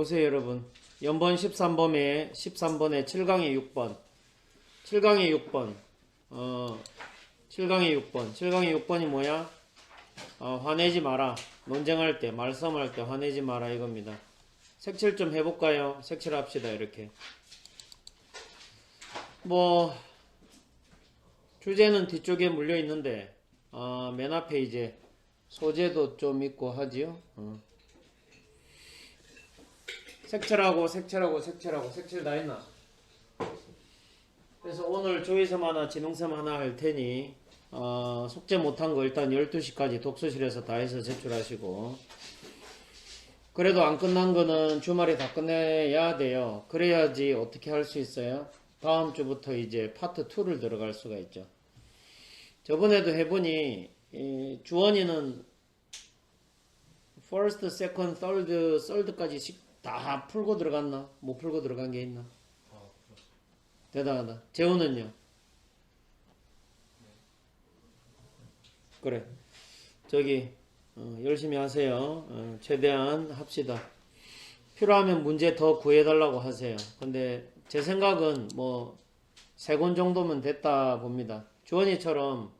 보세요, 여러분. 연번 13번에 13번에 7강의 6번. 7강의 6번. 어, 7강의 6번. 7강의 6번이 뭐야? 어, 화내지 마라. 논쟁할 때, 말싸움할 때 화내지 마라 이겁니다. 색칠 좀 해볼까요? 색칠 합시다, 이렇게. 뭐, 주제는 뒤쪽에 물려 있는데, 어, 맨 앞에 이제 소재도 좀 있고 하지요. 어. 색칠하고 색칠하고 색칠하고 색칠 다 했나? 그래서 오늘 조이섬 하나 지능섬 하나 할 테니 어, 숙제 못한 거 일단 12시까지 독서실에서 다 해서 제출하시고 그래도 안 끝난 거는 주말에 다 끝내야 돼요. 그래야지 어떻게 할 수 있어요? 다음 주부터 이제 파트 2를 들어갈 수가 있죠. 저번에도 해보니 이 주원이는 first, second, third, third까지 다 풀고 들어갔나? 못 풀고 들어간 게 있나? 대단하다. 재호는요? 그래. 저기 어, 열심히 하세요. 어, 최대한 합시다. 필요하면 문제 더 구해달라고 하세요. 근데 제 생각은 뭐 세 권 정도면 됐다 봅니다. 주원이처럼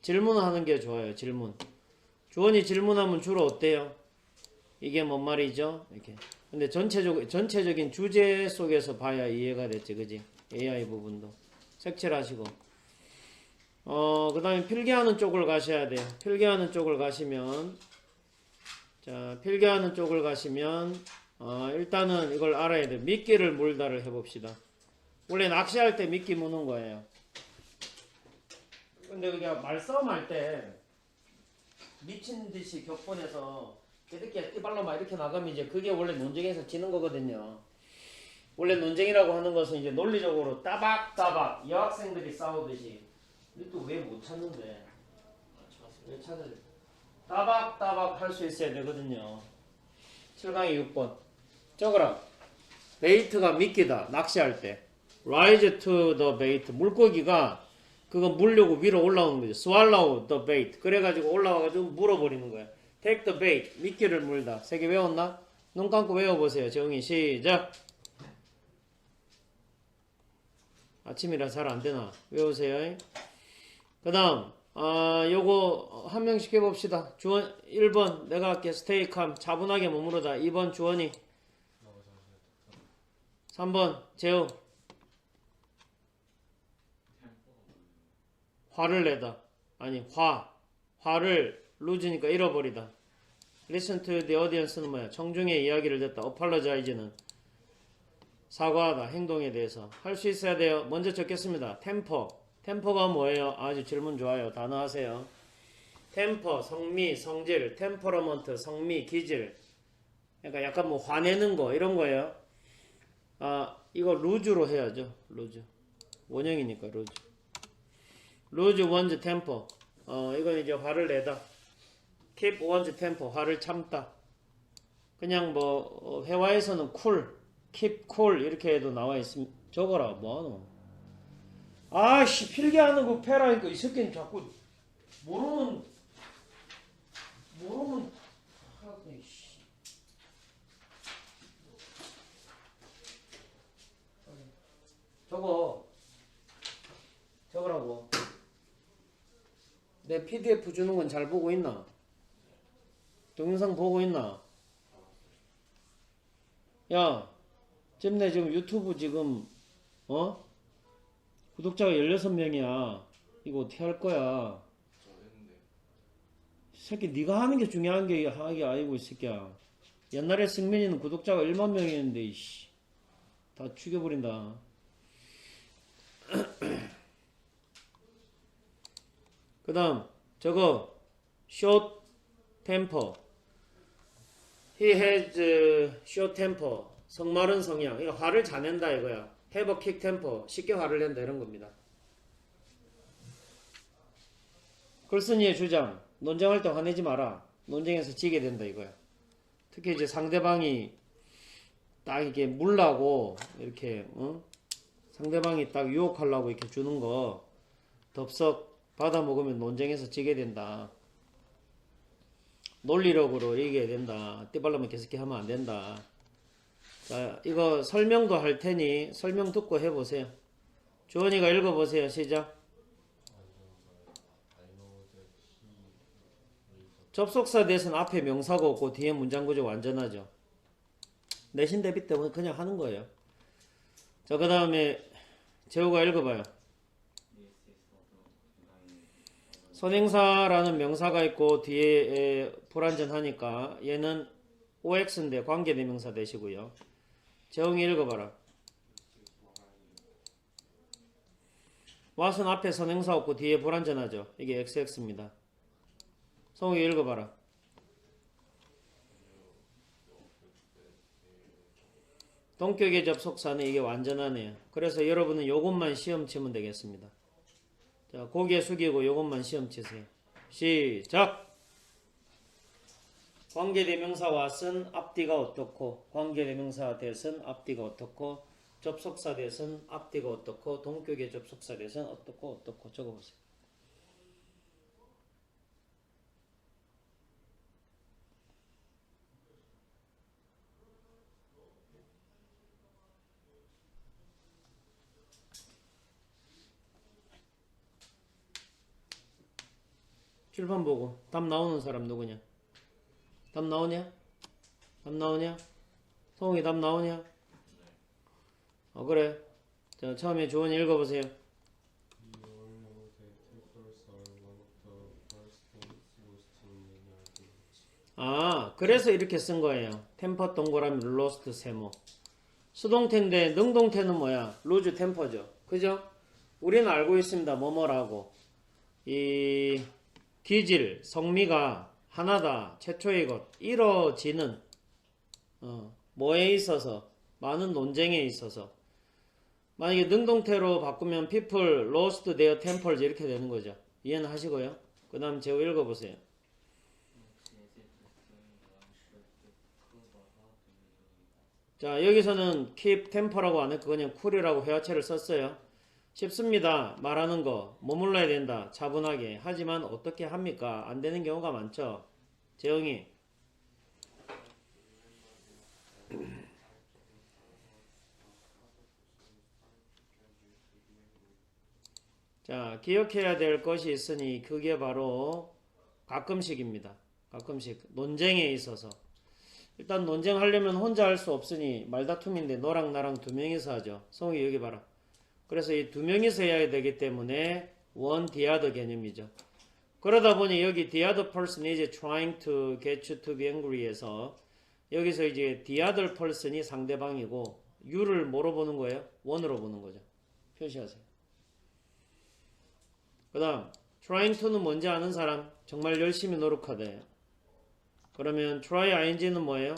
질문하는 게 좋아요. 질문. 주원이 질문하면 주로 어때요? 이게 뭔 말이죠? 이렇게. 근데 전체적 전체적인 주제 속에서 봐야 이해가 됐지, 그지? AI 부분도 색칠하시고. 어, 그 다음에 필기하는 쪽을 가셔야 돼요. 필기하는 쪽을 가시면 자, 필기하는 쪽을 가시면 어, 일단은 이걸 알아야 돼요. 미끼를 물다를 해봅시다. 원래 낚시할 때 미끼 무는 거예요. 근데 그게 말싸움 할 때 미친 듯이 격분해서 이렇게 이발로 막 이렇게 나가면 이제 그게 원래 논쟁에서 지는 거거든요. 원래 논쟁이라고 하는 것은 이제 논리적으로 따박따박 여학생들이 싸우듯이 또왜못 찾는데 왜 찾을 따박따박 할 수 있어야 되거든요. 7강의 6번 적어라 베이트가 미끼다 낚시할 때 rise to the bait 물고기가 그거 물려고 위로 올라오는 거죠. swallow the bait 그래가지고 올라와가지고 물어버리는 거야. Take the bait. 미끼를 물다. 세 개 외웠나? 눈 감고 외워보세요. 정의 시작. 아침이라 잘 안되나? 외우세요. 그 다음 아 요거 한 명씩 해봅시다. 주원 1번. 내가 할게. 스테이크함. 차분하게 머무르다. 2번 주원이. 3번 재우. 화를 내다. 아니 화. 화를 루즈니까 잃어버리다 listen to the audience는 뭐야 청중의 이야기를 듣다 apologize는 사과하다 행동에 대해서. 할 수 있어야 돼요. 먼저 적겠습니다. 템퍼 템퍼가 뭐예요? 아주 질문 좋아요. 단어 하세요. 템퍼 성미 성질. 템퍼러먼트 성미 기질. 그러니까 약간 뭐 화내는 거 이런 거예요. 아 이거 루즈로 해야죠. 루즈. 원형이니까 루즈. 루즈 원즈 템퍼 어 이건 이제 화를 내다 keep 원즈 템퍼 화를 참다 그냥 뭐 어, 회화에서는 쿨 keep cool 이렇게 해도 나와 있으면 적어라 뭐하노 아씨 필기하는 거 패라니까 이 새끼는 자꾸 모르면 모르면. 저거 적으라고 내 PDF 주는 건 잘 보고 있나? 동영상 보고 있나? 야, 지금 내 지금 유튜브 지금 어? 구독자가 16명이야. 이거 어떻게 할 거야? 이 새끼 네가 하는 게 중요한 게 하기 아니고 이 새끼야. 옛날에 승민이는 구독자가 1만 명이었는데 이씨. 다 죽여버린다. 그 다음 저거 short temper he has uh, short temper 성마른 성향. 이거 화를 잘 낸다 이거야. Have a quick temper 쉽게 화를 낸다 이런 겁니다. 글쓴이의 주장. 논쟁할 때 화내지 마라. 논쟁에서 지게 된다 이거야. 특히 이제 상대방이 딱 이렇게 물라고 이렇게 어? 상대방이 딱 유혹하려고 이렇게 주는 거 덥석 받아 먹으면 논쟁에서 지게 된다. 논리력으로 얘기해야 된다. 띠발라면 계속 하면 안 된다. 자, 이거 설명도 할 테니 설명 듣고 해보세요. 주원이가 읽어보세요. 시작. 접속사 대신 앞에 명사가 없고 뒤에 문장 구조 완전하죠. 내신 대비 때문에 그냥 하는 거예요. 자, 그 다음에 재호가 읽어봐요. 선행사라는 명사가 있고 뒤에 에, 불완전 하니까 얘는 OX인데 관계대명사 되시고요. 재홍이 읽어봐라. 왓은 앞에 선행사 없고 뒤에 불완전하죠. 이게 XX입니다. 성욱이 읽어봐라. 동격의 접속사는 이게 완전하네요. 그래서 여러분은 요것만 시험 치면 되겠습니다. 자, 고개 숙이고 요것만 시험 치세요. 시작! 관계대명사 왓은 앞뒤가 어떻고 관계대명사 대선 앞뒤가 어떻고 접속사 대선 앞뒤가 어떻고 동격의 접속사 대선 어떻고 어떻고 적어보세요. 출판 보고 답 나오는 사람 누구냐? 답 나오냐? 답 나오냐? 성웅이 답 나오냐? 어 그래. 자 처음에 조언 읽어보세요. 아 그래서 이렇게 쓴 거예요. 템퍼 동그라미 로스트 세모. 수동태인데 능동태는 뭐야? 루즈 템퍼죠. 그죠? 우리는 알고 있습니다. 뭐뭐라고. 이 기질, 성미가 하나다. 최초의 것. 이뤄지는 어, 뭐에 있어서 많은 논쟁에 있어서 만약에 능동태로 바꾸면 people lost their tempers 이렇게 되는 거죠. 이해는 하시고요. 그 다음 제호 읽어보세요. 자 여기서는 keep temper라고 안 했고 그냥 cool이라고 회화체를 썼어요. 쉽습니다. 말하는 거 머물러야 된다. 차분하게. 하지만 어떻게 합니까? 안 되는 경우가 많죠. 재영이. 자, 기억해야 될 것이 있으니 그게 바로 가끔씩입니다. 가끔씩 논쟁에 있어서 일단 논쟁하려면 혼자 할 수 없으니 말다툼인데 너랑 나랑 두 명이서 하죠. 성욱이 여기 봐라. 그래서 이 두 명이서 해야 되기 때문에 원 디아더 개념이죠. 그러다 보니 여기 the other person is trying to get you to be angry에서 여기서 이제 the other person이 상대방이고 you를 뭐로 보는 거예요? 원으로 보는 거죠. 표시하세요. 그 다음 trying to는 뭔지 아는 사람 정말 열심히 노력하대요. 그러면 try ing는 뭐예요?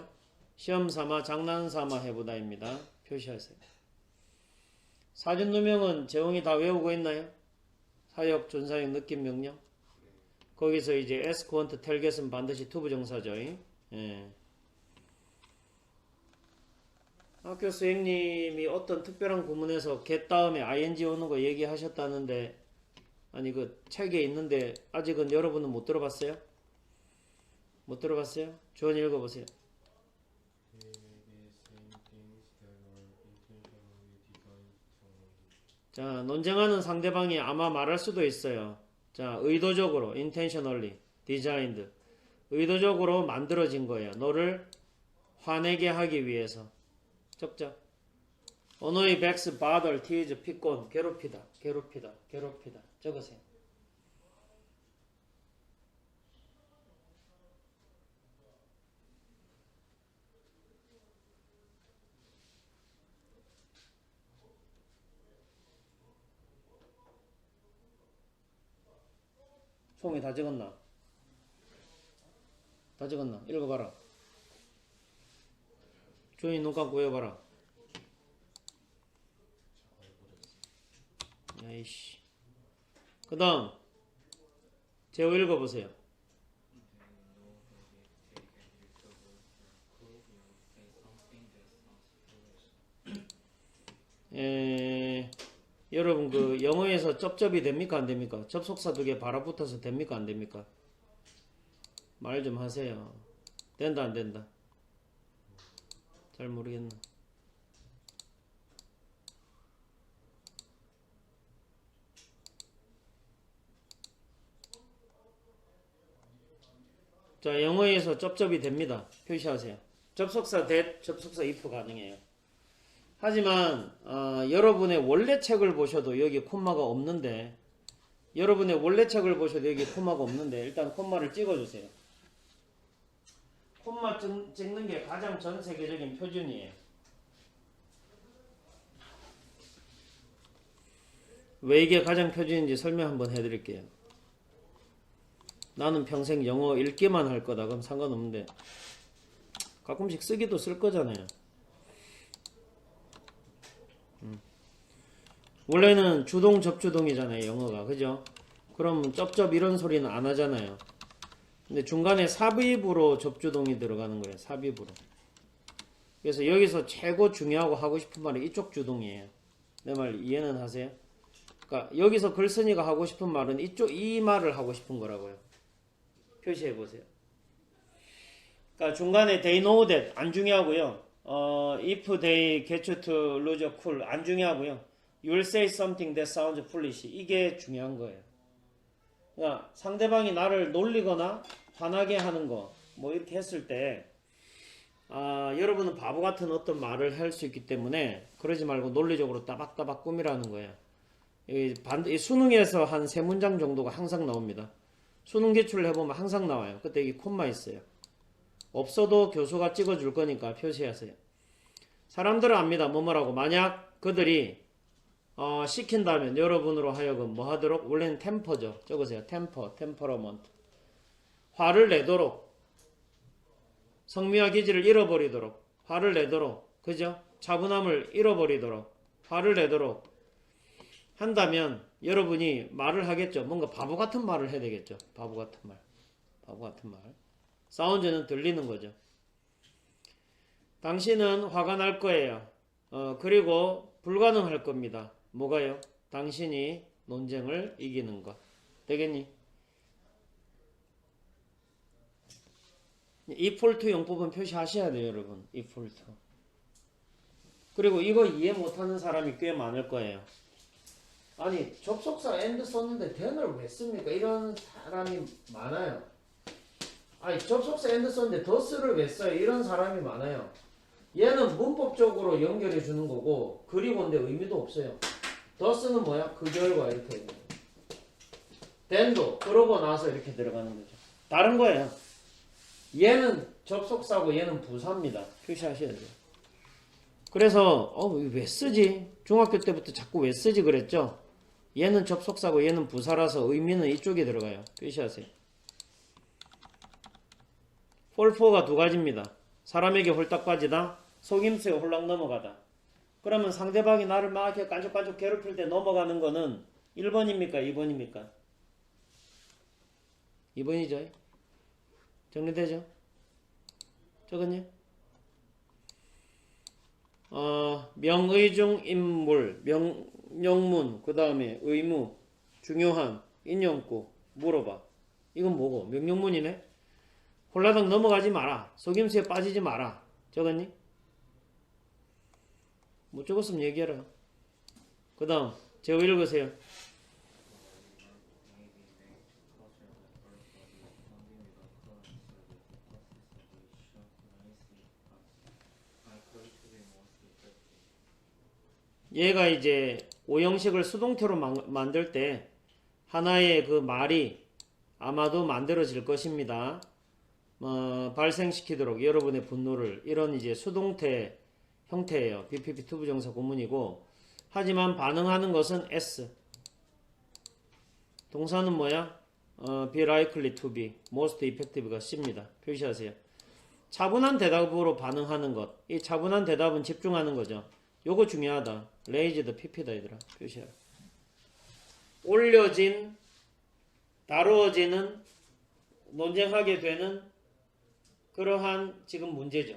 시험 삼아 장난 삼아 해보다입니다. 표시하세요. 사전 누명은 재홍이 다 외우고 있나요? 사역, 존사역, 느낌, 명령. 거기서 이제 tell, get은 반드시 투부 정사죠. 예. 학교 선생님이 어떤 특별한 구문에서 get 다음에 ing 오는 거 얘기하셨다는데 아니 그 책에 있는데 아직은 여러분은 못 들어봤어요? 못 들어봤어요? 주원 읽어보세요. They may be saying things that are intentionally designed to only. 자, 논쟁하는 상대방이 아마 말할 수도 있어요. 자, 의도적으로, intentionally, designed. 의도적으로 만들어진 거예요. 너를 화내게 하기 위해서. 적자. 언어의 백스, bother, tease, 피곤, 괴롭히다, 괴롭히다, 괴롭히다. 적으세요. 송이 다 적었나? 다 적었나? 읽어봐라. 조용히 눈 감고 외워봐라. 야이씨. 그 다음. 제호 읽어보세요. 에, 여러분 그 영어에서 접접이 됩니까 안 됩니까? 접속사 두 개 바라붙어서 됩니까 안 됩니까? 말 좀 하세요. 된다 안 된다? 잘 모르겠나. 자 영어에서 접접이 됩니다. 표시하세요. 접속사 t 접속사 if 가능해요. 하지만 어, 여러분의 원래 책을 보셔도 여기 콤마가 없는데 여러분의 원래 책을 보셔도 여기 콤마가 없는데 일단 콤마를 찍어주세요. 콤마 찍- 찍는 게 가장 전 세계적인 표준이에요. 왜 이게 가장 표준인지 설명 한번 해드릴게요. 나는 평생 영어 읽기만 할 거다. 그럼 상관없는데 가끔씩 쓰기도 쓸 거잖아요. 원래는 주동 접주동이잖아요. 영어가 그죠? 그럼 쩝쩝 이런 소리는 안 하잖아요. 근데 중간에 삽입으로 접주동이 들어가는 거예요. 삽입으로. 그래서 여기서 최고 중요하고 하고 싶은 말이 이쪽 주동이에요. 내 말 이해는 하세요? 그러니까 여기서 글쓴이가 하고 싶은 말은 이쪽 이 말을 하고 싶은 거라고요. 표시해 보세요. 그러니까 중간에 they know that 안 중요하고요. 어, if they get to lose cool 안 중요하고요. You'll say something that sounds foolish 이게 중요한 거예요. 그러니까 상대방이 나를 놀리거나 화나게 하는 거 뭐 이렇게 했을 때 아, 여러분은 바보 같은 어떤 말을 할 수 있기 때문에 그러지 말고 논리적으로 따박따박 꾸미라는 거예요. 이 반, 이 수능에서 한 세 문장 정도가 항상 나옵니다. 수능 기출을 해보면 항상 나와요. 그때 이 콤마 있어요. 없어도 교수가 찍어줄 거니까 표시하세요. 사람들은 압니다. 뭐뭐라고. 만약 그들이 어, 시킨다면 여러분으로 하여금 뭐 하도록 원래는 템퍼죠. 적으세요. 템퍼, 템퍼러먼트. 화를 내도록 성미와 기질을 잃어버리도록 화를 내도록 그죠? 차분함을 잃어버리도록 화를 내도록 한다면 여러분이 말을 하겠죠. 뭔가 바보 같은 말을 해야 되겠죠. 바보 같은 말. 바보 같은 말. 사운드는 들리는 거죠. 당신은 화가 날 거예요. 어, 그리고 불가능할 겁니다. 뭐가요? 당신이 논쟁을 이기는 것. 되겠니? 이폴트 용법은 표시하셔야 돼요, 여러분. 이폴트. 그리고 이거 이해 못하는 사람이 꽤 많을 거예요. 아니 접속사 and 썼는데 then을 왜 씁니까? 이런 사람이 많아요. 아니 접속사 and 썼는데 does를 왜 써요? 이런 사람이 많아요. 얘는 문법적으로 연결해 주는 거고 그리고 근데 의미도 없어요. Does는 뭐야? 그 결과 이렇게 then도 그러고 나서 이렇게 들어가는 거죠. 다른 거예요. 얘는 접속사고 얘는 부사입니다. 표시하셔야 돼요. 그래서 어, 왜 쓰지? 중학교 때부터 자꾸 왜 쓰지 그랬죠? 얘는 접속사고 얘는 부사라서 의미는 이쪽에 들어가요. 표시하세요. 폴포가 두 가지입니다. 사람에게 홀딱 빠지다, 속임수에 홀랑 넘어가다. 그러면 상대방이 나를 막 이렇게 깐족깐족 괴롭힐 때 넘어가는 거는 1번입니까? 2번입니까? 2번이죠. 정리되죠? 적었니? 어, 명의중 인물, 명령문, 그 다음에 의무, 중요한, 인용구, 물어봐. 이건 뭐고? 명령문이네? 홀라당 넘어가지 마라. 속임수에 빠지지 마라. 적었니? 못 적었으면 얘기해라. 그 다음, 제호 읽으세요. 얘가 이제 오형식을 수동태로 만- 만들 때 하나의 그 말이 아마도 만들어질 것입니다. 어, 발생시키도록 여러분의 분노를 이런 이제 수동태 형태예요. BPP 투부정사 구문이고 하지만 반응하는 것은 S. 동사는 뭐야? 어, be likely to be, most effective가 C입니다. 표시하세요. 차분한 대답으로 반응하는 것. 이 차분한 대답은 집중하는 거죠. 요거 중요하다. 레이즈드 PP다 얘들아. 표시하라. 올려진 다루어지는 논쟁하게 되는 그러한 지금 문제죠.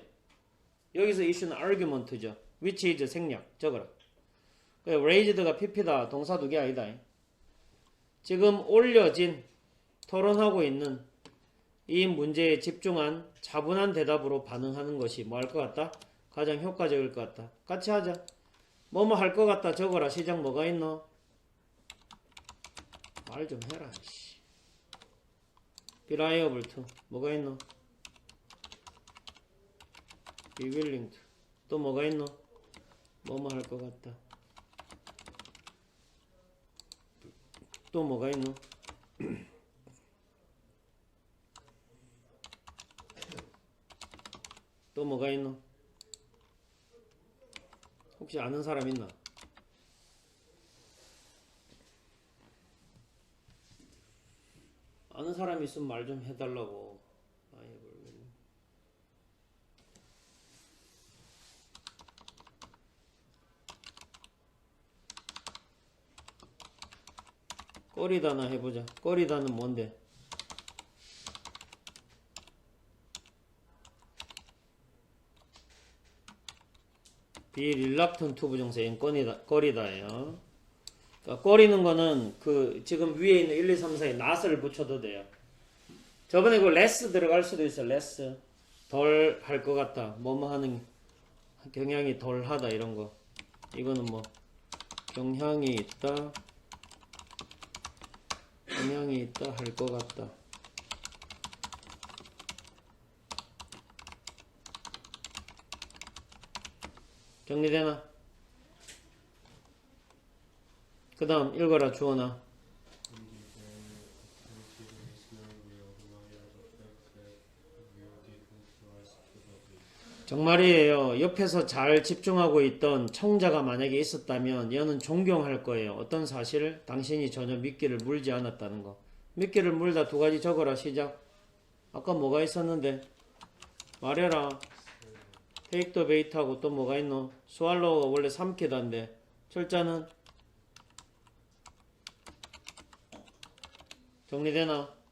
여기서 이슈는 argument죠. which is 생략. 적어라. raised가 pp다. 동사 두 개 아니다. 지금 올려진 토론하고 있는 이 문제에 집중한 차분한 대답으로 반응하는 것이 뭐 할 것 같다? 가장 효과적일 것 같다. 같이 하자. 뭐뭐 할 것 같다. 적어라. 시작 뭐가 있노? 말 좀 해라. 씨. be liable to 뭐가 있노? To 또 뭐가 있노? 뭐뭐 할 것 같다 또 뭐가 있노? 또 뭐가 있노? 혹시 아는 사람 있나? 아는 사람 있으면 말 좀 해달라고. 아예 모르겠네. 꺼리다나 해보자. 꺼리다는 뭔데? 비릴락턴 투부정사인 꺼리다, 꺼리다예요. 그러니까 꺼리는 거는 그 지금 위에 있는 1, 2, 3, 4에 낫을 붙여도 돼요. 저번에 그 레스 들어갈 수도 있어. 레스 덜 할 것 같다. 뭐뭐 하는 경향이 덜 하다 이런 거. 이거는 뭐 경향이 있다. 경향이 있다 할 것 같다. 정리되나? 그 다음 읽어라 주원아 Indeed, there is no real denial of the fact that you didn't rise to the occasion. 정말이에요. 옆에서 잘 집중하고 있던 청자가 만약에 있었다면 얘는 존경할 거예요. 어떤 사실을? 당신이 전혀 미끼를 물지 않았다는 거. 미끼를 물다 두 가지 적어라 시작. 아까 뭐가 있었는데? 말해라. 테이크 더 베이트하고 또 뭐가 있노? 스왈로우가 원래 삼키다인데 철자는 정리되나?